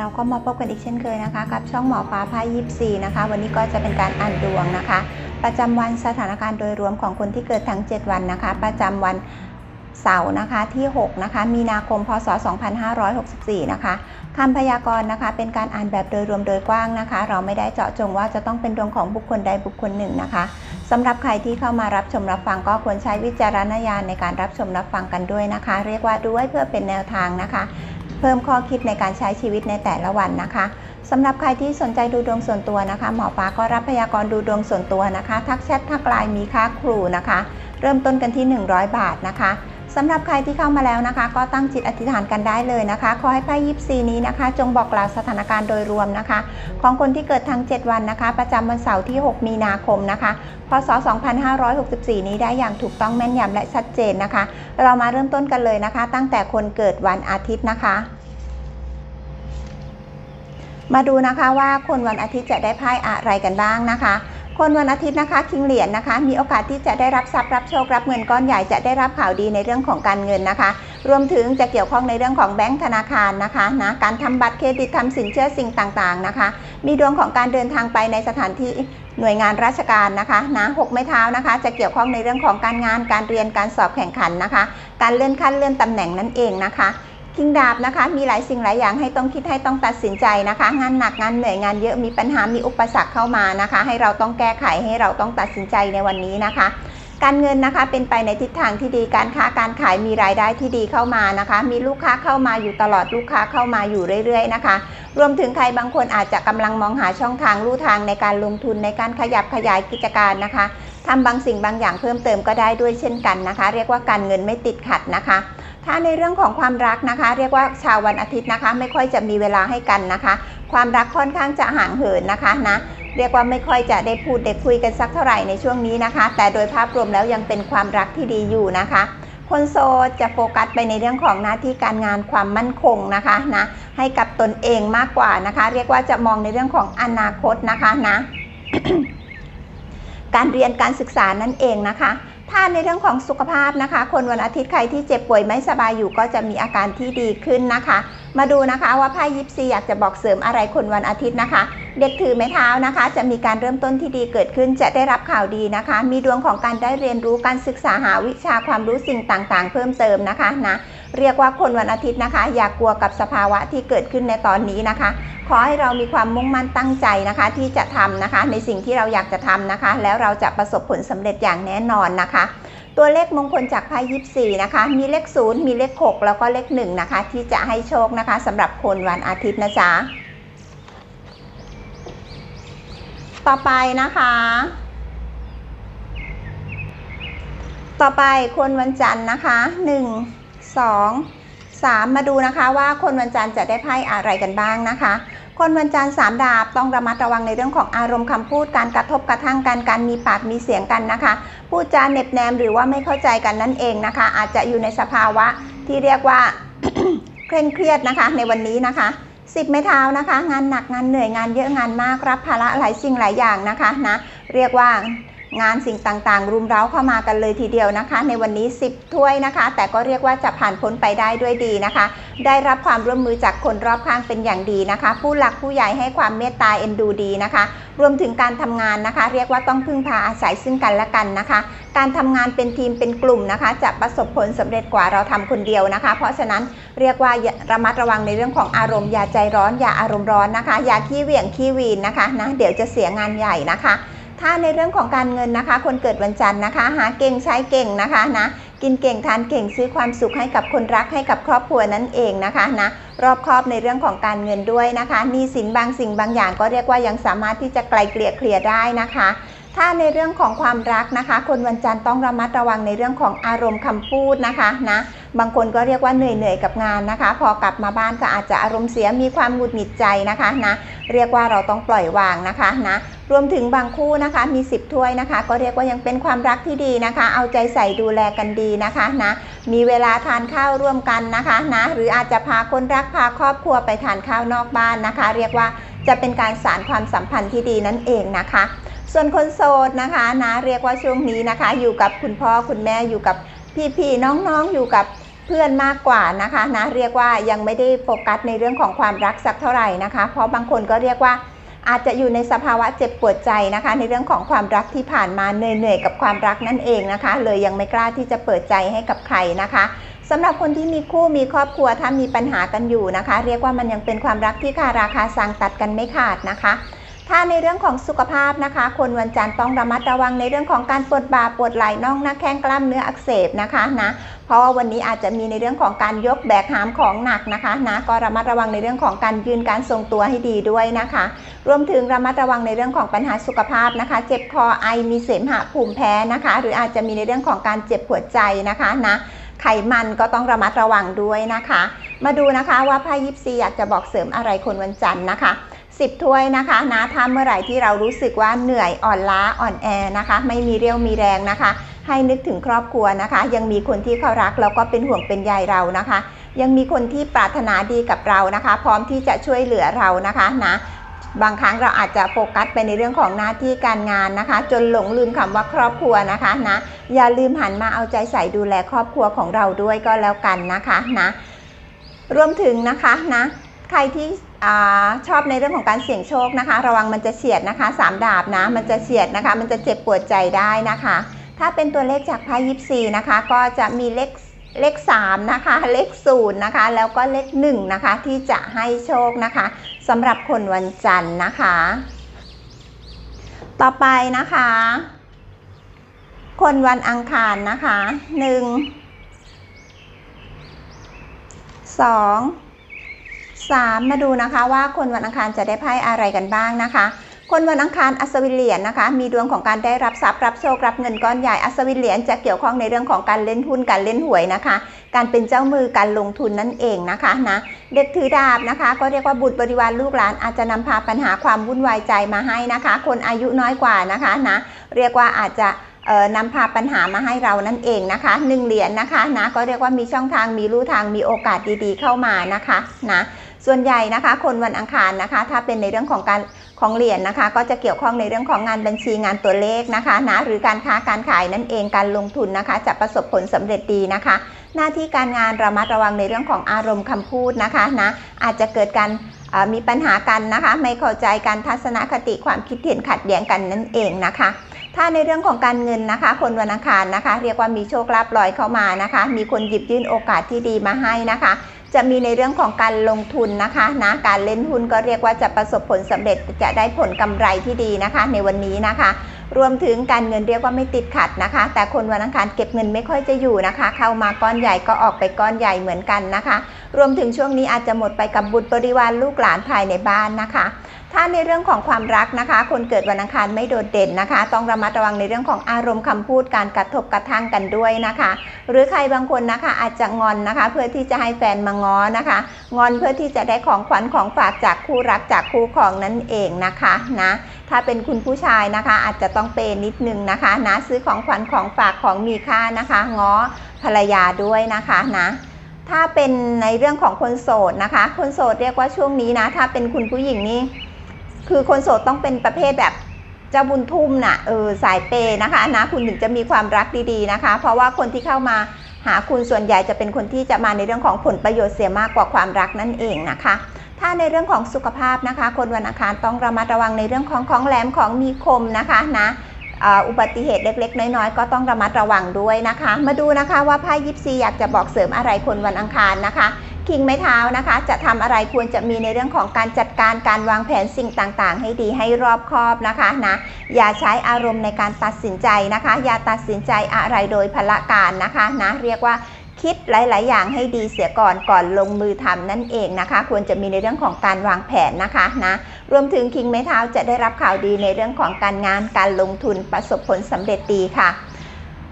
เราก็มาพบกันอีกเช่นเคยนะคะ กับช่องหมอฟ้าพายิบซีนะคะ วันนี้ก็จะเป็นการอ่านดวงนะคะ ประจำวันสถานการณ์โดยรวมของคนที่เกิดทั้ง 7 วันนะคะ ประจำวันเสาร์นะคะที่ 6 นะคะ มีนาคม พศ 2564 นะคะคำพยากรณ์นะคะ เป็นการอ่านแบบโดยรวมโดยกว้างนะคะ เราไม่ได้เจาะจงว่าจะต้องเป็นดวงของบุคคลใดบุคคลหนึ่งนะคะสำหรับใครที่เข้ามารับชมรับฟังก็ควรใช้วิจารณญาณในการรับชมรับฟังกันด้วยนะคะ เรียกว่าดูไว้เพื่อเป็นแนวทางนะคะ เพิ่มข้อคิดในการใช้ชีวิตในแต่ละวันนะคะสำหรับใครที่สนใจดูดวงส่วนตัวนะคะ หมอฟ้าก็รับพยากรณ์ดูดวงส่วนตัวนะคะ ทักแชททักไลน์มีค่าครูนะคะ เริ่มต้นกันที่ 100 บาทนะคะ สำหรับใครที่เข้ามาแล้วนะคะ ก็ตั้งจิตอธิษฐานกันได้เลยนะคะ ขอให้ไพ่ยิปซีนี้นะคะ จงบอกกล่าวสถานการณ์โดยรวมนะคะ ของคนที่เกิดทั้ง 7 วันนะคะ ประจำวันเสาร์ที่ 6 มีนาคมนะคะพศ 2564 นี้ได้อย่างถูกต้องแม่นยำและชัดเจนนะคะ เรามาเริ่มต้นกันเลยนะคะ ตั้งแต่คนเกิดวันอาทิตย์นะคะมาดูนะคะว่าคนวันอาทิตย์จะได้ไพ่อะไรกันบ้างนะคะ คนวันอาทิตย์นะคะคิงเหรียญนะคะ มีโอกาสที่จะได้รับทรัพย์รับโชครับเงินก้อนใหญ่จะได้รับข่าวดีในเรื่องของการเงินนะคะ รวมถึงจะเกี่ยวข้องในเรื่องของแบงก์ธนาคารนะคะนะการทำบัตรเครดิตทำสินเชื่อสิ่งต่างๆนะคะ มีดวงของการเดินทางไปในสถานที่หน่วยงานราชการนะคะนะหกไม้เท้านะคะ จะเกี่ยวข้องในเรื่องของการงานการเรียนการสอบแข่งขันนะคะ การเลื่อนขั้นเลื่อนตำแหน่งนั่นเองนะคะ คิงดาบนะคะ มีหลายสิ่งหลายอย่างให้ต้องคิดให้ต้องตัดสินใจนะคะ งานหนักงานเหนื่อยงานเยอะมีปัญหามีอุปสรรคเข้ามานะคะ ให้เราต้องแก้ไขให้เราต้องตัดสินใจในวันนี้นะคะ การเงินนะคะเป็นไปในทิศทางที่ดีการค้าการขายมีรายได้ที่ดีเข้ามานะคะ มีลูกค้าเข้ามาอยู่ตลอดลูกค้าเข้ามาอยู่เรื่อย ๆ นะคะ รวมถึงใครบางคนอาจจะกำลังมองหาช่องทางลู่ทางในการลงทุนในการขยับขยายกิจการนะคะทำบางสิ่งบางอย่างเพิ่มเติมก็ได้ด้วยเช่นกันนะคะ เรียกว่าการเงินไม่ติดขัดนะคะ ถ้าในเรื่องของความรักนะคะ เรียกว่าชาววันอาทิตย์นะคะ ไม่ค่อยจะมีเวลาให้กันนะคะ ความรักค่อนข้างจะห่างเหินนะคะนะเรียกว่าไม่ค่อยจะได้พูดได้คุยกันสักเท่าไหร่ในช่วงนี้นะคะ แต่โดยภาพรวมแล้วยังเป็นความรักที่ดีอยู่นะคะ คนโสดจะโฟกัสไปในเรื่องของหน้าที่การงานความมั่นคงนะคะนะให้กับตนเองมากกว่านะคะ เรียกว่าจะมองในเรื่องของอนาคตนะคะนะการเรียนการศึกษานั่นเองนะคะ ถ้าในเรื่องของสุขภาพนะคะ คนวันอาทิตย์ใครที่เจ็บป่วยไม่สบายอยู่ก็จะมีอาการที่ดีขึ้นนะคะ มาดูนะคะว่าไพ่ยิปซีอยากจะบอกเสริมอะไรคนวันอาทิตย์นะคะ เด็กถือไม้เท้านะคะ จะมีการเริ่มต้นที่ดีเกิดขึ้นจะได้รับข่าวดีนะคะ มีดวงของการได้เรียนรู้การศึกษาหาวิชาความรู้สิ่งต่างๆ เพิ่มเติมนะคะนะ เรียกว่าคนวันอาทิตย์นะคะ อย่ากกลัวกับสภาวะที่เกิดขึ้นในตอนนี้นะคะ ขอให้เรามีความมุ่งมั่นตั้งใจนะคะ ที่จะทำนะคะ ในสิ่งที่เราอยากจะทำนะคะ แล้วเราจะประสบผลสำเร็จอย่างแน่นอนนะคะ ตัวเลขมงคลจากไพ่ยิปซีนะคะ มีเลขศูนย์มีเลขหกแล้วก็เลขหนึ่งนะคะ ที่จะให้โชคนะคะสำหรับคนวันอาทิตย์นะจ๊ะต่อไปนะคะต่อไปคนวันจันทร์นะคะ 1 2 3 มาดูนะคะว่าคนวันจันทร์จะได้ไพ่อะไรกันบ้างนะคะ คนวันจันทร์สามดาบต้องระมัดระวังในเรื่องของอารมณ์คำพูดการกระทบกระทั่งกันการมีปากมีเสียงกันนะคะ พูดจาเหน็บแนมหรือว่าไม่เข้าใจกันนั่นเองนะคะ อาจจะอยู่ในสภาวะที่เรียกว่าเคร่งเครียดนะคะ ในวันนี้นะคะสิบไม้เท้านะคะ งานหนักงานเหนื่อยงานเยอะงานมากรับภาระหลายสิ่งหลายอย่างนะคะนะเรียกว่า งานสิ่งต่างๆ รุมเร้าเข้ามากันเลยทีเดียวนะคะ ในวันนี้ 10 ถ้วยนะคะ แต่ก็เรียกว่าจะผ่านพ้นไปได้ด้วยดีนะคะ ได้รับความร่วมมือจากคนรอบข้างเป็นอย่างดีนะคะ ผู้หลักผู้ใหญ่ให้ความเมตตาเอ็นดูดีนะคะ รวมถึงการทำงานนะคะ เรียกว่าต้องพึ่งพาอาศัยซึ่งกันและกันนะคะ การทำงานเป็นทีมเป็นกลุ่มนะคะ จะประสบผลสำเร็จกว่าเราทำคนเดียวนะคะ เพราะฉะนั้นเรียกว่าอย่าระมัดระวังในเรื่องของอารมณ์อย่าใจร้อนอย่าอารมณ์ร้อนนะคะอย่าขี้เหวี่ยงขี้วีนนะคะนะเดี๋ยวจะเสียงานใหญ่นะคะ ถ้าในเรื่องของการเงินนะคะ คนเกิดวันจันทร์นะคะ หาเก่งใช้เก่งนะคะนะกินเก่งทานเก่งซื้อความสุขให้กับคนรักให้กับครอบครัวนั่นเองนะคะนะรอบครอบในเรื่องของการเงินด้วยนะคะหนี้สินบางสิ่งบางอย่างก็เรียกว่ายังสามารถที่จะไกลเกลี่ยเคลียร์ได้นะคะ ถ้าในเรื่องของความรักนะคะ คนวันจันทร์ต้องระมัดระวังในเรื่องของอารมณ์คำพูดนะคะนะบางคนก็เรียกว่าเหนื่อยเหนื่อยๆกับงานนะคะ พอกลับมาบ้านก็อาจจะอารมณ์เสียมีความหงุดหงิดใจนะคะนะเรียกว่าเราต้องปล่อยวางนะคะนะรวมถึงบางคู่นะคะมี 10 ถ้วยนะคะ ก็เรียกว่ายังเป็นความรักที่ดีนะคะ เอาใจใส่ดูแลกันดีนะคะนะมีเวลาทานข้าวร่วมกันนะคะนะหรืออาจจะพาคนรักพาครอบครัวไปทานข้าวนอกบ้านนะคะ เรียกว่าจะเป็นการสานความสัมพันธ์ที่ดีนั่นเองนะคะ ส่วนคนโสดนะคะนะเรียกว่าช่วงนี้นะคะ อยู่กับคุณพ่อคุณแม่อยู่กับพี่ๆน้องๆอยู่กับเพื่อนมากกว่านะคะนะเรียกว่ายังไม่ได้โฟกัสในเรื่องของความรักสักเท่าไหร่นะคะ เพราะบางคนก็เรียกว่าอาจจะอยู่ในสภาวะเจ็บปวดใจนะคะ ในเรื่องของความรักที่ผ่านมาเหนื่อยๆกับความรักนั่นเองนะคะ เลยยังไม่กล้าที่จะเปิดใจให้กับใครนะคะสำหรับคนที่มีคู่มีครอบครัวถ้ามีปัญหากันอยู่นะคะ เรียกว่ามันยังเป็นความรักที่คาราคาซังตัดกันไม่ขาดนะคะ ถ้าในเรื่องของสุขภาพนะคะ คนวันจันทร์ต้องระมัดระวังในเรื่องของการปวดบ่าปวดไหล่น่องหน้าแข้งกล้ามเนื้ออักเสบนะคะนะเพราะว่าวันนี้อาจจะมีในเรื่องของการยกแบกหามของหนักนะคะนะก็ระมัดระวังในเรื่องของการยืนการทรงตัวให้ดีด้วยนะคะ รวมถึงระมัดระวังในเรื่องของปัญหาสุขภาพนะคะ เจ็บคอไอมีเสมหะภูมิแพ้นะคะ หรืออาจจะมีในเรื่องของการเจ็บหัวใจนะคะนะไขมันก็ต้องระมัดระวังด้วยนะคะ มาดูนะคะว่าไพ่ยิปซีอยากจะบอกเสริมอะไรคนวันจันทร์นะคะ 10 ถ้วยนะคะนะถ้าเมื่อไหร่ที่เรารู้สึกว่าเหนื่อยอ่อนล้าอ่อนแอนะคะ ไม่มีเรี่ยวมีแรงนะคะ ให้นึกถึงครอบครัวนะคะ ยังมีคนที่เขารักแล้วก็เป็นห่วงเป็นใยเรานะคะ ยังมีคนที่ปรารถนาดีกับเรานะคะ พร้อมที่จะช่วยเหลือเรานะคะนะบางครั้งเราอาจจะโฟกัสไปในเรื่องของหน้าที่การงานนะคะ จนหลงลืมคำว่าครอบครัวนะคะนะอย่าลืมหันมาเอาใจใส่ดูแลครอบครัวของเราด้วยก็แล้วกันนะคะนะรวมถึงนะคะนะใครที่ อชอบในเรื่องของการเสี่ยงโชคนะคะ ระวังมันจะเฉียดนะคะสามดาบนะมันจะเฉียดนะคะ มันจะเจ็บปวดใจได้นะคะ ถ้าเป็นตัวเลขจากไพ่ยิปซีนะคะ ก็จะมีเลขเลข3นะคะ เลข0นะคะ แล้วก็เลข1นะคะ ที่จะให้โชคนะคะสำหรับคนวันจันทร์นะคะ ต่อไปนะคะ คนวันอังคารนะคะ 1 2 3 มาดูนะคะว่าคนวันอังคารจะได้ไพ่อะไรกันบ้างนะคะ คนวันอังคารอัศวินเหรียญนะคะ มีดวงของการได้รับทรัพย์รับโชครับเงินก้อนใหญ่อัศวินเหรียญจะเกี่ยวข้องในเรื่องของการเล่นหุ้นการเล่นหวยนะคะ การเป็นเจ้ามือการลงทุนนั่นเองนะคะนะเด็กถือดาบนะคะ ก็เรียกว่าบุตรบริวารลูกหลานอาจจะนำพาปัญหาความวุ่นวายใจมาให้นะคะ คนอายุน้อยกว่านะคะนะเรียกว่าอาจจะเอ่อนำพาปัญหามาให้เรานั่นเองนะคะหนึ่งเหรียญนะคะนะก็เรียกว่ามีช่องทางมีลู่ทางมีโอกาสดีๆเข้ามานะคะนะ ส่วนใหญ่นะคะ คนวันอังคารนะคะ ถ้าเป็นในเรื่องของการของเหรียญนะคะ ก็จะเกี่ยวข้องในเรื่องของงานบัญชีงานตัวเลขนะคะนะหรือการค้าการขายนั่นเองการลงทุนนะคะ จะประสบผลสำเร็จดีนะคะ หน้าที่การงานระมัดระวังในเรื่องของอารมณ์คำพูดนะคะนะอาจจะเกิดการมีปัญหากันนะคะ ไม่เข้าใจการทัศนคติความคิดเห็นขัดแย้งกันนั่นเองนะคะ ถ้าในเรื่องของการเงินนะคะ คนวันอังคารนะคะ เรียกว่ามีโชคลาภลอยเข้ามานะคะ มีคนหยิบยื่นโอกาสที่ดีมาให้นะคะ จะมีในเรื่องของการลงทุนนะคะนะการเล่นหุ้นก็เรียกว่าจะประสบผลสำเร็จจะได้ผลกำไรที่ดีนะคะ ในวันนี้นะคะ รวมถึงการเงินเรียกว่าไม่ติดขัดนะคะ แต่คนวันอังคารเก็บเงินไม่ค่อยจะอยู่นะคะ เข้ามาก้อนใหญ่ก็ออกไปก้อนใหญ่เหมือนกันนะคะ รวมถึงช่วงนี้อาจจะหมดไปกับบุตรบริวารลูกหลานภายในบ้านนะคะ ถ้าในเรื่องของความรักนะคะ คนเกิดวันอังคารไม่โดดเด่นนะคะ ต้องระมัดระวังในเรื่องของอารมณ์คำพูดการกระทบกระทั่งกันด้วยนะคะ หรือใครบางคนนะคะอาจจะงอนนะคะ เพื่อที่จะให้แฟนมาง้อนะคะ งอนเพื่อที่จะได้ของขวัญของฝากจากคู่รักจากคู่ครองนั่นเองนะคะนะถ้าเป็นคุณผู้ชายนะคะ อาจจะต้องเปย์นิดนึงนะคะนะซื้อของขวัญของฝากของมีค่านะคะ ง้อภรรยาด้วยนะคะนะถ้าเป็นในเรื่องของคนโสดนะคะ คนโสดเรียกว่าช่วงนี้นะ ถ้าเป็นคุณผู้หญิงนี่ คือคนโสดต้องเป็นประเภทแบบเจ้าบุญทุ่มน่ะเออสายเปย์นะคะนะคุณถึงจะมีความรักดีๆนะคะ เพราะว่าคนที่เข้ามาหาคุณส่วนใหญ่จะเป็นคนที่จะมาในเรื่องของผลประโยชน์เสียมากกว่าความรักนั่นเองนะคะ ถ้าในเรื่องของสุขภาพนะคะ คนวันอังคารต้องระมัดระวังในเรื่องของของแหลมของมีคมนะคะนะอ่าอุบัติเหตุเล็ก ๆ น้อยๆ ก็ต้องระมัดระวังด้วยนะคะ มาดูนะคะว่าไพ่ยิปซีอยากจะบอกเสริมอะไรคนวันอังคารนะคะ คิงไม้เท้านะคะ จะทำอะไรควรจะมีในเรื่องของการจัดการการวางแผนสิ่งต่างๆ ให้ดีให้รอบคอบนะคะนะอย่าใช้อารมณ์ในการตัดสินใจนะคะ อย่าตัดสินใจอะไรโดยพละการนะคะนะเรียกว่าคิดหลาย ๆ อย่างให้ดีเสียก่อนก่อนลงมือทำนั่นเองนะคะ ควรจะมีในเรื่องของการวางแผนนะคะนะรวมถึงคิงไม้เท้าจะได้รับข่าวดีในเรื่องของการงานการลงทุนประสบผลสำเร็จดีค่ะ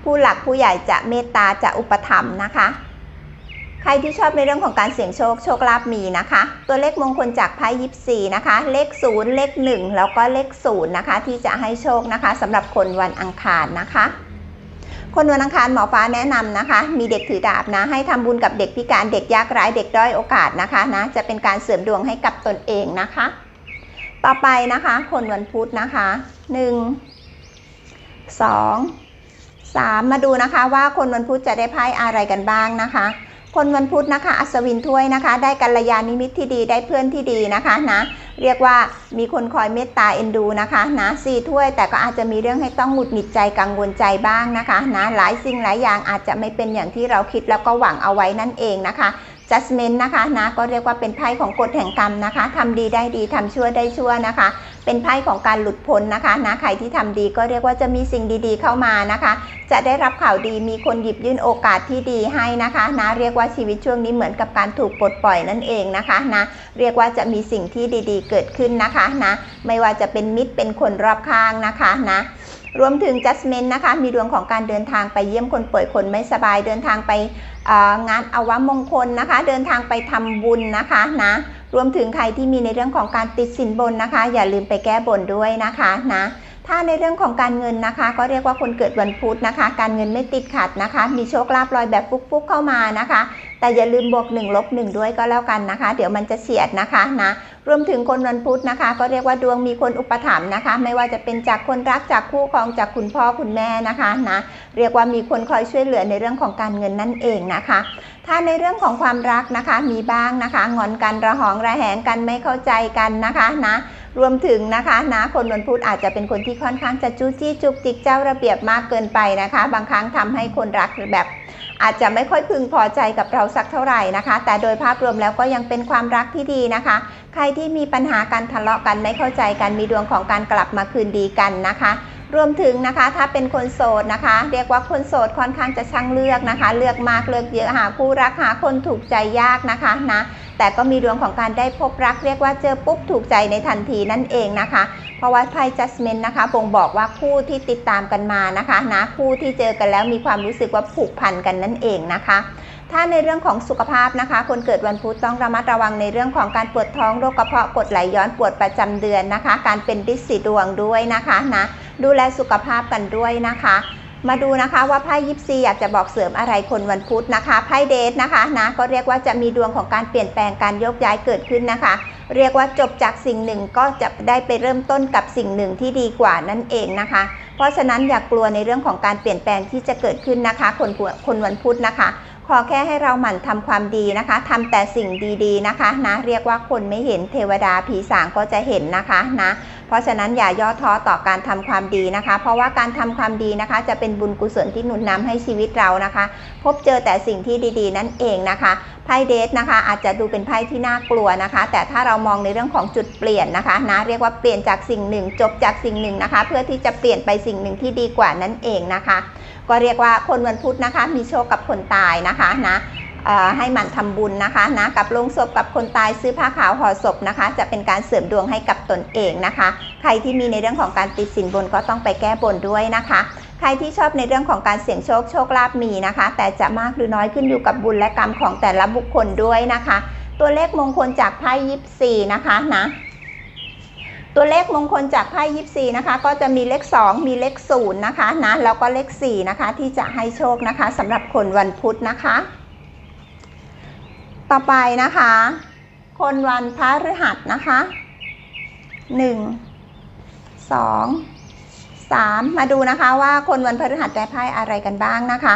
ผู้หลักผู้ใหญ่จะเมตตาจะอุปถัมภ์นะคะ ใครที่ชอบในเรื่องของการเสี่ยงโชคโชคลาภมีนะคะ ตัวเลขมงคลจากไพ่ยิปซีนะคะ เลข 0 เลข 1 แล้วก็เลข0นะคะ ที่จะให้โชคนะคะสำหรับคนวันอังคารนะคะ คนวันอังคารหมอฟ้าแนะนำนะคะ มีเด็กถือดาบนะ ให้ทำบุญกับเด็กพิการเด็กยากไร้เด็กด้อยโอกาสนะคะนะจะเป็นการเสริมดวงให้กับตนเองนะคะ ต่อไปนะคะ คนวันพุธนะคะ 1 2 3 มาดูนะคะว่าคนวันพุธจะได้ไพ่อะไรกันบ้างนะคะ คนวันพุธนะคะ อัศวินถ้วยนะคะ ได้กัลยาณมิตรที่ดีได้เพื่อนที่ดีนะคะนะเรียกว่ามีคนคอยเมตตาเอ็นดูนะคะนะสี่ถ้วยแต่ก็อาจจะมีเรื่องให้ต้องหงุดหงิดใจกังวลใจบ้างนะคะนะหลายสิ่งหลายอย่างอาจจะไม่เป็นอย่างที่เราคิดแล้วก็หวังเอาไว้นั่นเองนะคะ judgment นะคะนะก็เรียกว่าเป็นไพ่ของกฎแห่งกรรมนะคะทำดีได้ดีทำชั่วได้ชั่วนะคะ เป็นไพ่ของการหลุดพ้นนะคะนะใครที่ทำดีก็เรียกว่าจะมีสิ่งดีๆเข้ามานะคะ จะได้รับข่าวดีมีคนหยิบยื่นโอกาสที่ดีให้นะคะนะเรียกว่าชีวิตช่วงนี้เหมือนกับการถูกปลดปล่อยนั่นเองนะคะนะเรียกว่าจะมีสิ่งที่ดีๆ เกิดขึ้นนะคะนะไม่ว่าจะเป็นมิตรเป็นคนรอบข้างนะคะนะรวมถึง judgment นะคะ มีดวงของการเดินทางไปเยี่ยมคนป่วยคนไม่สบายเดินทางไปงานอวมงคลนะคะ เดินทางไปทำบุญนะคะนะ รวมถึงใครที่มีในเรื่องของการติดสินบนนะคะ อย่าลืมไปแก้บนด้วยนะคะนะถ้าในเรื่องของการเงินนะคะ ก็เรียกว่าคนเกิดวันพุธนะคะ การเงินไม่ติดขัดนะคะ มีโชคลาภลอยแบบฟุกๆเข้ามานะคะ แต่อย่าลืมบวก1ลบ1ด้วยก็แล้วกันนะคะ เดี๋ยวมันจะเฉียดนะคะนะ รวมถึงคนวันพุธนะคะ ก็เรียกว่าดวงมีคนอุปถัมภ์นะคะ ไม่ว่าจะเป็นจากคนรักจากคู่ครองจากคุณพ่อคุณแม่นะคะนะเรียกว่ามีคนคอยช่วยเหลือในเรื่องของการเงินนั่นเองนะคะ ถ้าในเรื่องของความรักนะคะมีบ้างนะคะ งอนกันระหองระแหงกันไม่เข้าใจกันนะคะนะ รวมถึงนะคะนะคนวันพุธอาจจะเป็นคนที่ค่อนข้างจะจู้จี้จุกจิกเจ้าระเบียบมากเกินไปนะคะ บางครั้งทำให้คนรักแบบอาจจะไม่ค่อยพึงพอใจกับเราสักเท่าไหร่นะคะ แต่โดยภาพรวมแล้วก็ยังเป็นความรักที่ดีนะคะ ใครที่มีปัญหาการทะเลาะกันไม่เข้าใจกันมีดวงของการกลับมาคืนดีกันนะคะรวมถึงนะคะถ้าเป็นคนโสดนะคะ เรียกว่าคนโสดค่อนข้างจะช่างเลือกนะคะ เลือกมากเลือกเยอะหาคู่รักหาคนถูกใจยากนะคะนะ แต่ก็มีดวงของการได้พบรักเรียกว่าเจอปุ๊บถูกใจในทันทีนั่นเองนะคะ เพราะว่าไพ่ judgment นะคะบ่งบอกว่าคู่ที่ติดตามกันมานะคะนะคู่ที่เจอกันแล้วมีความรู้สึกว่าผูกพันกันนั่นเองนะคะถ้าในเรื่องของสุขภาพนะคะ คนเกิดวันพุธต้องระมัดระวังในเรื่องของการปวดท้องโรคกระเพาะกดไหลย้อนปวดประจำเดือนนะคะ การเป็นดิสีดวงด้วยนะคะนะดูแลสุขภาพกันด้วยนะคะ มาดูนะคะว่าไพ่ยิปซีอยากจะบอกเสริมอะไรคนวันพุธนะคะไพ่เดทนะคะนะก็เรียกว่าจะมีดวงของการเปลี่ยนแปลงการโยกย้ายเกิดขึ้นนะคะ เรียกว่าจบจากสิ่งหนึ่งก็จะได้ไปเริ่มต้นกับสิ่งหนึ่งที่ดีกว่านั่นเองนะคะ เพราะฉะนั้นอย่ากกลัวในเรื่องของการเปลี่ยนแปลงที่จะเกิดขึ้นนะคะ คนคนวันพุธนะคะขอแค่ให้เราหมั่นทำความดีนะคะทำแต่สิ่งดีๆนะคะนะเรียกว่าคนไม่เห็นเทวดาผีสางก็จะเห็นนะคะนะ เพราะฉะนั้นอย่าย่อท้อต่อการทำความดีนะคะ เพราะว่าการทำความดีนะคะ จะเป็นบุญกุศลที่หนุนนำให้ชีวิตเรานะคะ พบเจอแต่สิ่งที่ดีๆ นั่นเองนะคะไพ่เดทนะคะ อาจจะดูเป็นไพ่ที่น่ากลัวนะคะ แต่ถ้าเรามองในเรื่องของจุดเปลี่ยนนะคะนะเรียกว่าเปลี่ยนจากสิ่งหนึ่ง จบจากสิ่งหนึ่งนะคะ เพื่อที่จะเปลี่ยนไปสิ่งหนึ่งที่ดีกว่านั่นเองนะคะ ก็เรียกว่าคนวันพุธนะคะ มีโชคกับคนตายนะคะนะ ให้หมันทำบุญนะคะนะกับลงศพกับคนตายซื้อผ้าขาวห่อศพนะคะ จะเป็นการเสริมดวงให้กับตนเองนะคะ ใครที่มีในเรื่องของการติดสินบนก็ต้องไปแก้บนด้วยนะคะ ใครที่ชอบในเรื่องของการเสี่ยงโชคโชคลาภมีนะคะ แต่จะมากหรือน้อยขึ้นอยู่กับบุญและกรรมของแต่ละบุคคลด้วยนะคะ ตัวเลขมงคลจากไพ่ยิปซีนะคะนะตัวเลขมงคลจากไพ่ยิปซีนะคะ ก็จะมีเลข 2 มีเลข0นะคะนะแล้วก็เลข4นะคะที่จะให้โชคนะคะสำหรับคนวันพุธนะคะ ต่อไปนะคะ คนวันพระฤหัสนะคะหนึ่งสองสามมาดูนะคะว่าคนวันพฤหัสได้ไพ่อะไรกันบ้างนะคะ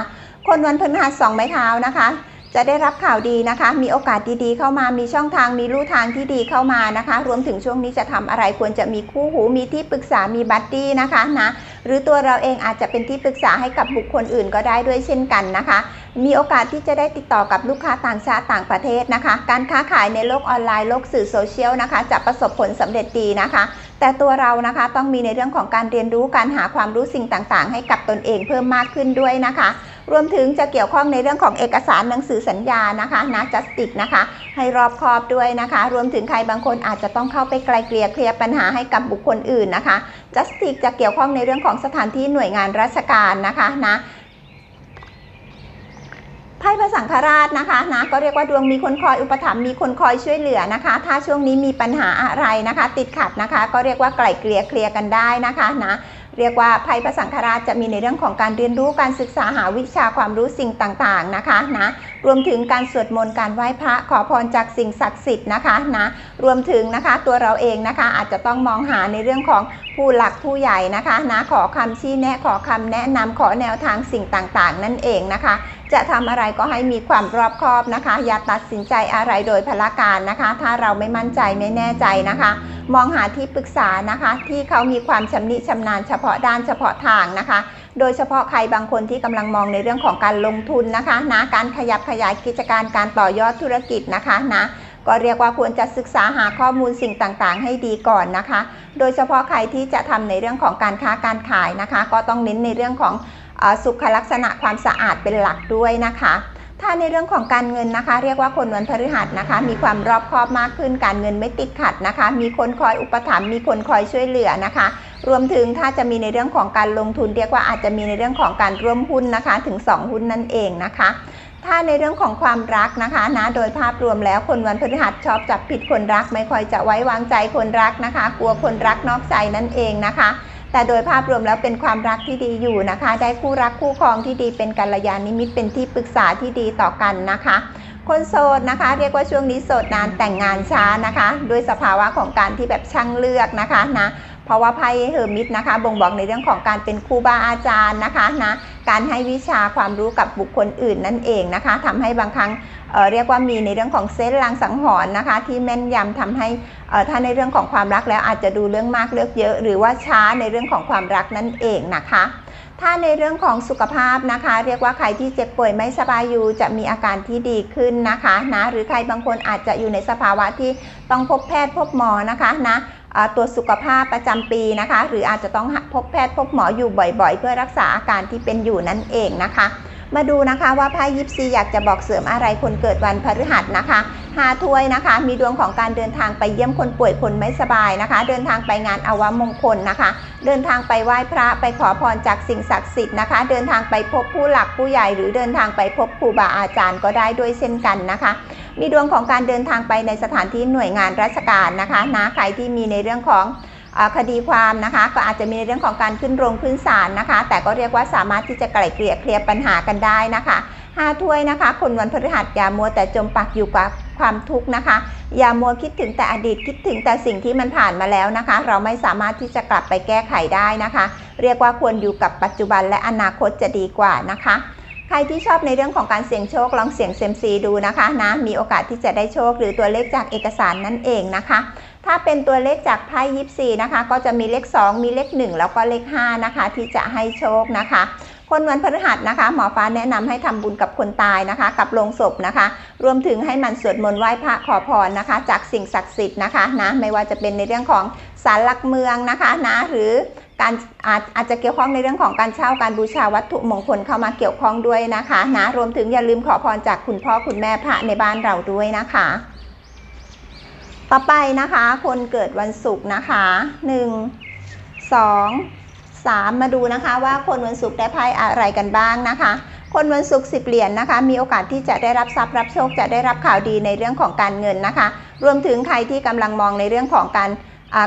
คนวันพฤหัสสองไม้เท้านะคะ จะได้รับข่าวดีนะคะ มีโอกาสดีๆเข้ามา มีช่องทาง มีลู่ทางที่ดีเข้ามานะคะ รวมถึงช่วงนี้จะทำอะไรควรจะมีคู่หู มีที่ปรึกษา มีบัดดี้นะคะนะ หรือตัวเราเองอาจจะเป็นที่ปรึกษาให้กับบุคคลอื่นก็ได้ด้วยเช่นกันนะคะ มีโอกาสที่จะได้ติดต่อกับลูกค้าต่างชาติต่างประเทศนะคะ การค้าขายในโลกออนไลน์ โลกสื่อโซเชียลนะคะ จะประสบผลสำเร็จดีนะคะ แต่ตัวเรานะคะต้องมีในเรื่องของการเรียนรู้ การหาความรู้สิ่งต่างๆ ให้กับตนเองเพิ่มมากขึ้นด้วยนะคะ รวมถึงจะเกี่ยวข้องในเรื่องของเอกสารหนังสือสัญญานะคะนะจัสติกนะคะให้รอบคอบด้วยนะคะ รวมถึงใครบางคนอาจจะต้องเข้าไปไกลเกลี่ยเคลียร์ปัญหาให้กับบุคคลอื่นนะคะจัสติกจะเกี่ยวข้องในเรื่องของสถานที่หน่วยงานราชการนะคะนะไพ่พระสังฆราชนะคะนะก็เรียกว่าดวงมีคนคอยอุปถัมภ์มีคนคอยช่วยเหลือนะคะ ถ้าช่วงนี้มีปัญหาอะไรนะคะ ติดขัดนะคะ ก็เรียกว่าไกล่เกลี่ยเคลียร์กันได้นะคะนะ เรียกว่าภัยพระสังฆราชจะมีในเรื่องของการเรียนรู้การศึกษาหาวิชาความรู้สิ่งต่างๆนะคะนะรวมถึงการสวดมนต์การไหว้พระขอพรจากสิ่งศักดิ์สิทธิ์นะคะนะรวมถึงนะคะตัวเราเองนะคะอาจจะต้องมองหาในเรื่องของผู้หลักผู้ใหญ่นะคะนะขอคำชี้แนะขอคำแนะนำขอแนวทางสิ่งต่างๆ นั่นเองนะคะ จะทำอะไรก็ให้มีความรอบคอบนะคะ อย่าตัดสินใจอะไรโดยพละการนะคะ ถ้าเราไม่มั่นใจไม่แน่ใจนะคะ มองหาที่ปรึกษานะคะ ที่เขามีความชำนิชำนาญเฉพาะด้านเฉพาะทางนะคะ โดยเฉพาะใครบางคนที่กำลังมองในเรื่องของการลงทุนนะคะนะการขยับขยายกิจการการต่อยอดธุรกิจนะคะนะก็เรียกว่าควรจะศึกษาหาข้อมูลสิ่งต่างๆ ให้ดีก่อนนะคะ โดยเฉพาะใครที่จะทำในเรื่องของการค้าการขายนะคะ ก็ต้องเน้นในเรื่องของ สุขลักษณะความสะอาดเป็นหลักด้วยนะคะ ถ้าในเรื่องของการเงินนะคะ เรียกว่าคนวันพฤหัสนะคะ มีความรอบคอบมากขึ้นการเงินไม่ติดขัดนะคะ มีคนคอยอุปถัมภ์มีคนคอยช่วยเหลือนะคะ รวมถึงถ้าจะมีในเรื่องของการลงทุน เรียกว่าอาจจะมีในเรื่องของการร่วมหุ้นนะคะ ถึง 2 หุ้นนั่นเองนะคะถ้าในเรื่องของความรักนะคะนะโดยภาพรวมแล้วคนวันพฤหัสชอบจับผิดคนรัก ไม่ค่อยจะไว้วางใจคนรักนะคะ กลัวคนรักนอกใจนั่นเองนะคะ แต่โดยภาพรวมแล้วเป็นความรักที่ดีอยู่นะคะ ได้คู่รักคู่ครองที่ดีเป็นกัลยาณมิตรเป็นที่ปรึกษาที่ดีต่อกันนะคะ คนโสดนะคะ เรียกว่าช่วงนี้โสดนานแต่งงานช้านะคะ ด้วยสภาวะของการที่แบบช่างเลือกนะคะนะ ราะว่าไพ่เฮอร์มิตนะคะ บ่งบอกในเรื่องของการเป็นครูบาอาจารย์นะคะนะการให้วิชาความรู้กับบุคคลอื่นนั่นเองนะคะทำให้บางครั้งเเรียกว่ามีในเรื่องของเซนลางสังหรณ์นะคะ ที่แม่นยำทำให้ถ้าในเรื่องของความรักแล้วอาจจะดูเรื่องมากเลือกเยอะ หรือว่าช้าในเรื่องของความรักนั่นเองนะคะถ้าในเรื่องของสุขภาพนะคะ เรียกว่าใครที่เจ็บป่วยไม่สบายอยู่จะมีอาการที่ดีขึ้นนะคะนะหรือใครบางคนอาจจะอยู่ในสภาวะที่ต้องพบแพทย์พบหมอนะคะนะ ตรวจสุขภาพประจำปีนะคะ หรืออาจจะต้องพบแพทย์พบหมออยู่บ่อยๆ เพื่อรักษาอาการที่เป็นอยู่นั่นเองนะคะ มาดูนะคะว่าไพ่ยิปซีอยากจะบอกเสริมอะไรคนเกิดวันพฤหัสนะคะหาถ้วยนะคะ มีดวงของการเดินทางไปเยี่ยมคนป่วยคนไม่สบายนะคะ เดินทางไปงานอาวมงคลนะคะ เดินทางไปไหว้พระไปขอพรจากสิ่งศักดิ์สิทธิ์นะคะ เดินทางไปพบผู้หลักผู้ใหญ่ หรือเดินทางไปพบครูบาอาจารย์ก็ได้ด้วยเช่นกันนะคะ มีดวงของการเดินทางไปในสถานที่หน่วยงานราชการนะคะนะใครที่มีในเรื่องของคดีความนะคะก็อาจจะมีในเรื่องของการขึ้นโรงขึ้นศาลนะคะ แต่ก็เรียกว่าสามารถที่จะไกล่เกลี่ยเคลียร์ปัญหากันได้นะคะห้าถ้วยนะคะ คนวันพฤหัสอย่ามัวแต่จมปักอยู่กับความทุกข์นะคะ อย่ามัวคิดถึงแต่อดีตคิดถึงแต่สิ่งที่มันผ่านมาแล้วนะคะ เราไม่สามารถที่จะกลับไปแก้ไขได้นะคะ เรียกว่าควรอยู่กับปัจจุบันและอนาคตจะดีกว่านะคะ รที่ชอบในเรื่องของการเสี่ยงโชคลองเสี่ยงเซมซีดูนะคะนะมีโอกาสที่จะได้โชคหรือตัวเลขจากเอกสารนั่นเองนะคะ ถ้าเป็นตัวเลขจากไพ่ยิปซีนะคะ ก็จะมีเลข 2 มีเลข 1 แล้วก็เลข 5 นะคะ ที่จะให้โชคนะคะคนวันพฤหัสนะคะ หมอฟ้าแนะนำให้ทำบุญกับคนตายนะคะ กับโลงศพนะคะ รวมถึงให้มันสวดมนต์ไหว้พระขอพรนะคะ จากสิ่งศักดิ์สิทธิ์นะคะนะไม่ว่าจะเป็นในเรื่องของศาลหลักเมืองนะคะนะหรือ การอาจอาจจะเกี่ยวข้องในเรื่องของการเช่าการบูชาวัตถุมงคลเข้ามาเกี่ยวข้องด้วยนะคะนะรวมถึงอย่าลืมขอพรจากคุณพ่อคุณแม่พระในบ้านเราด้วยนะคะ ต่อไปนะคะ คนเกิดวันศุกร์นะคะ1 2 3มมาดูนะคะว่าคนวันศุกร์ได้ไพ่อะไรกันบ้างนะคะคนวันศุกร์สิบเหรียญนนะคะ มีโอกาสที่จะได้รับทรัพย์รับโชค จะได้รับข่าวดีในเรื่องของการเงินนะคะ รวมถึงใครที่กำลังมองในเรื่องของการ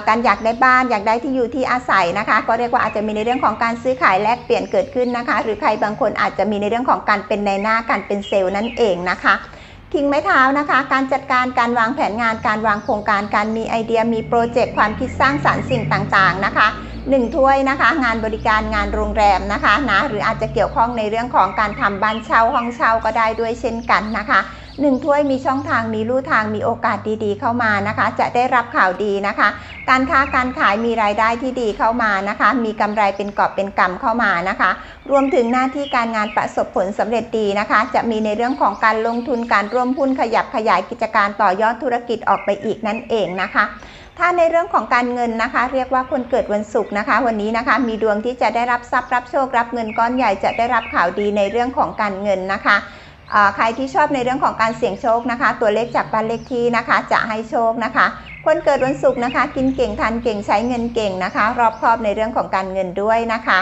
การอยากได้บ้านอยากได้ที่อยู่ที่อาศัยนะคะ ก็เรียกว่าอาจจะมีในเรื่องของการซื้อขายแลกเปลี่ยนเกิดขึ้นนะคะ หรือใครบางคนอาจจะมีในเรื่องของการเป็นในหน้าการเป็นเซลล์นั่นเองนะคะคิงไม้เท้านะคะ การจัดการ การวางแผนงาน การวางโครงการ การมีไอเดีย มีโปรเจกต์ ความคิดสร้างสารรค์สิ่งต่างๆนะคะหนึ่งถ้วยนะคะ งานบริการ งานโรงแรมนะคะนะ หรืออาจจะเกี่ยวข้องในเรื่องของการทำบ้านเช่าห้องเช่าก็ได้ด้วยเช่นกันนะคะ หนึ่งถ้วยมีช่องทางมีลู่ทางมีโอกาสดีๆ เข้ามานะคะ จะได้รับข่าวดีนะคะ การค้าการขายมีรายได้ที่ดีเข้ามานะคะ มีกำไรเป็นกอบเป็นกำเข้ามานะคะ รวมถึงหน้าที่การงานประสบผลสำเร็จดีนะคะ จะมีในเรื่องของการลงทุนการร่วมหุ้นขยับขยายกิจการต่อยอดธุรกิจออกไปอีกนั่นเองนะคะถ้าในเรื่องของการเงินนะคะ เรียกว่าคนเกิดวันศุกร์นะคะ วันนี้นะคะมีดวงที่จะได้รับทรัพย์รับโชครับเงินก้อนใหญ่จะได้รับข่าวดีในเรื่องของการเงินนะคะ ใครที่ชอบในเรื่องของการเสี่ยงโชคนะคะ ตัวเลขจากบ้านเลขที่นะคะ จะให้โชคนะคะ คนเกิดวันศุกร์นะคะ กินเก่งทานเก่งใช้เงินเก่งนะคะ รอบคอบในเรื่องของการเงินด้วยนะคะ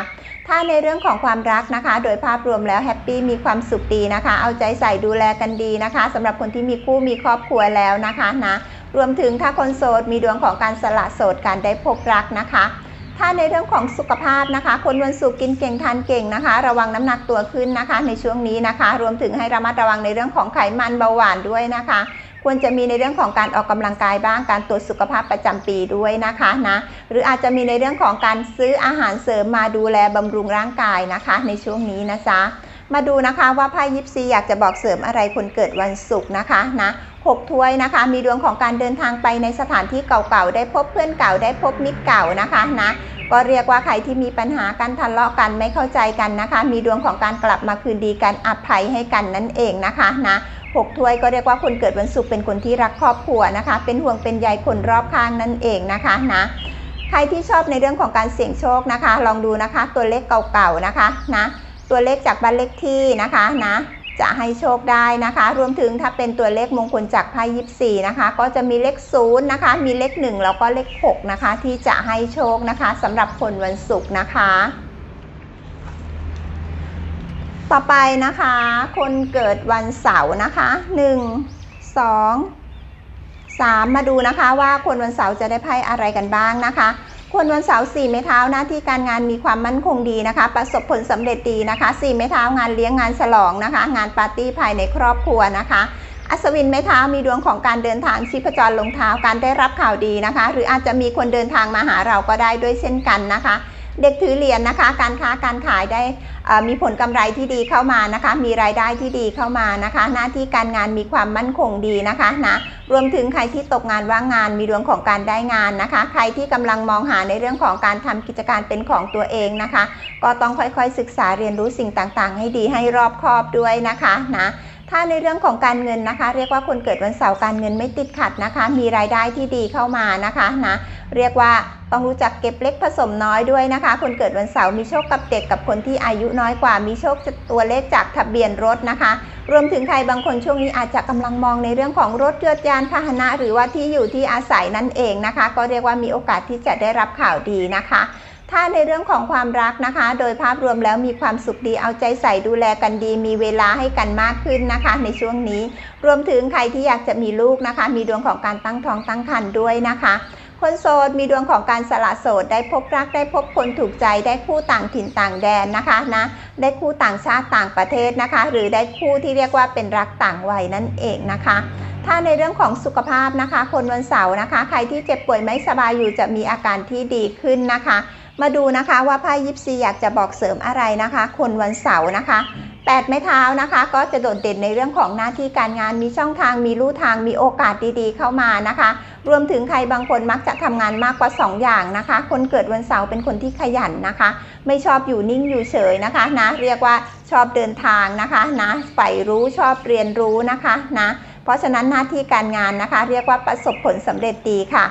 ถ้าในเรื่องของความรักนะคะ โดยภาพรวมแล้วแฮปปี้มีความสุขดีนะคะ เอาใจใส่ดูแลกันดีนะคะสำหรับคนที่มีคู่มีครอบครัวแล้วนะคะนะรวมถึงถ้าคนโสดมีดวงของการสละโสดการได้พบรักนะคะ ถ้าในเรื่องของสุขภาพนะคะ คนวันศุกร์กินเก่งทานเก่งนะคะ ระวังน้ำหนักตัวขึ้นนะคะ ในช่วงนี้นะคะ รวมถึงให้ระมัดระวังในเรื่องของไขมันเบาหวานด้วยนะคะ ควรจะมีในเรื่องของการออกกำลังกายบ้างการตรวจสุขภาพประจำปีด้วยนะคะนะหรืออาจจะมีในเรื่องของการซื้ออาหารเสริมมาดูแลบำรุงร่างกายนะคะ ในช่วงนี้นะจ๊ะ มาดูนะคะว่าไพ่ยิปซีอยากจะบอกเสริมอะไรคนเกิดวันศุกร์นะคะนะหกถ้วยนะคะ มีดวงของการเดินทางไปในสถานที่เก่าๆ ได้พบเพื่อนเก่า ได้พบมิตรเก่านะคะนะ ก็เรียกว่าใครที่มีปัญหาการทะเลาะกันไม่เข้าใจกันนะคะ มีดวงของการกลับมาคืนดีกันอภัยให้กันนั่นเองนะคะนะหกถ้วยก็เรียกว่าคนเกิดวันศุกร์เป็นคนที่รักครอบครัวนะคะ เป็นห่วงเป็นใยคนรอบข้างนั่นเองนะคะนะใครที่ชอบในเรื่องของการเสี่ยงโชคนะคะ ลองดูนะคะ ตัวเลขเก่าๆนะคะนะ ตัวเลขจากบ้านเลขที่นะคะนะจะให้โชคได้นะคะ รวมถึงถ้าเป็นตัวเลขมงคลจากไพ่ยิปซีนะคะ ก็จะมีเลขศูนย์นะคะ มีเลขหนึ่งแล้วก็เลขหกนะคะ ที่จะให้โชคนะคะสำหรับคนวันศุกร์นะคะ ต่อไปนะคะ คนเกิดวันเสาร์นะคะหนึ่งสองสามมาดูนะคะว่าคนวันเสาร์จะได้ไพ่อะไรกันบ้างนะคะ คนวันเสาร์สี่เมเท้าหน้าที่การงานมีความมั่นคงดีนะคะ ประสบผลสำเร็จดีนะคะสี่เมเท้างานเลี้ยงงานฉลองนะคะ งานปาร์ตี้ภายในครอบครัวนะคะ อัศวินไม้เท้ามีดวงของการเดินทางชีพจรลงเท้าการได้รับข่าวดีนะคะ หรืออาจจะมีคนเดินทางมาหาเราก็ได้ด้วยเช่นกันนะคะ เด็กถือเหรียญนะคะ การค้าการขายได้มีผลกำไรที่ดีเข้ามานะคะ มีรายได้ที่ดีเข้ามานะคะ หน้าที่การงานมีความมั่นคงดีนะคะนะรวมถึงใครที่ตกงานว่างงาน มีดวงของการได้งานนะคะ ใครที่กำลังมองหาในเรื่องของการทำกิจการเป็นของตัวเองนะคะ ก็ต้องค่อยๆศึกษาเรียนรู้สิ่งต่างๆ ให้ดีให้รอบคอบด้วยนะคะนะ ถ้าในเรื่องของการเงินนะคะ เรียกว่าคนเกิดวันเสาร์การเงินไม่ติดขัดนะคะ มีรายได้ที่ดีเข้ามานะคะนะเรียกว่าต้องรู้จักเก็บเล็กผสมน้อยด้วยนะคะ คนเกิดวันเสาร์มีโชคกับเด็กกับคนที่อายุน้อยกว่า มีโชคตัวเลขจากทะเบียนรถนะคะ รวมถึงใครบางคนช่วงนี้อาจจะกำลังมองในเรื่องของรถเยนต์ยานพาหนะหรือว่าที่อยู่ที่อาศัยนั่นเองนะคะ ก็เรียกว่ามีโอกาสที่จะได้รับข่าวดีนะคะ ถ้าในเรื่องของความรักนะคะ โดยภาพรวมแล้วมีความสุขดีเอาใจใส่ดูแลกันดี มีเวลาให้กันมากขึ้นนะคะ ในช่วงนี้ รวมถึงใครที่อยากจะมีลูกนะคะ มีดวงของการตั้งท้องตั้งครรภ์ด้วยนะคะคนโสดมีดวงของการสละโสดได้พบรักได้พบคนถูกใจได้คู่ต่างถิ่นต่างแดนนะคะนะได้คู่ต่างชาติต่างประเทศนะคะ หรือได้คู่ที่เรียกว่าเป็นรักต่างวัยนั่นเองนะคะ ถ้าในเรื่องของสุขภาพนะคะ คนวันเสาร์นะคะ ใครที่เจ็บป่วยไม่สบายอยู่จะมีอาการที่ดีขึ้นนะคะ มาดูนะคะว่าไพ่ยิปซีอยากจะบอกเสริมอะไรนะคะ คนวันเสาร์นะคะแปดไม้เท้านะคะ ก็จะโดดเด่นในเรื่องของหน้าที่การงานมีช่องทางมีลู่ทางมีโอกาสดีๆเข้ามานะคะ รวมถึงใครบางคนมักจะทำงานมากกว่า 2 อย่างนะคะ คนเกิดวันเสาร์เป็นคนที่ขยันนะคะ ไม่ชอบอยู่นิ่งอยู่เฉยนะคะนะเรียกว่าชอบเดินทางนะคะนะใฝ่รู้ชอบเรียนรู้นะคะนะเพราะฉะนั้นหน้าที่การงานนะคะ เรียกว่าประสบผลสำเร็จดีค่ะ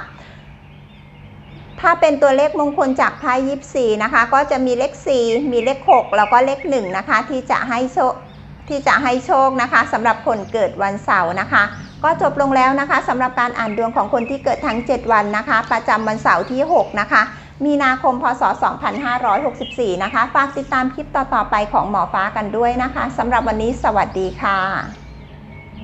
ถ้าเป็นตัวเลขมงคลจากไพ่ยิปซีนะคะ ก็จะมีเลข 4 มีเลข 6 แล้วก็เลข1นะคะที่จะให้โชคที่จะให้โชคนะคะสำหรับคนเกิดวันเสาร์นะคะ ก็จบลงแล้วนะคะสำหรับการอ่านดวงของคนที่เกิดทั้ง 7 วันนะคะ ประจำวันเสาร์ที่ 6 นะคะ มีนาคมพศ 2564 นะคะ ฝากติดตามคลิปต่อๆไปของหมอฟ้ากันด้วยนะคะสำหรับวันนี้สวัสดีค่ะ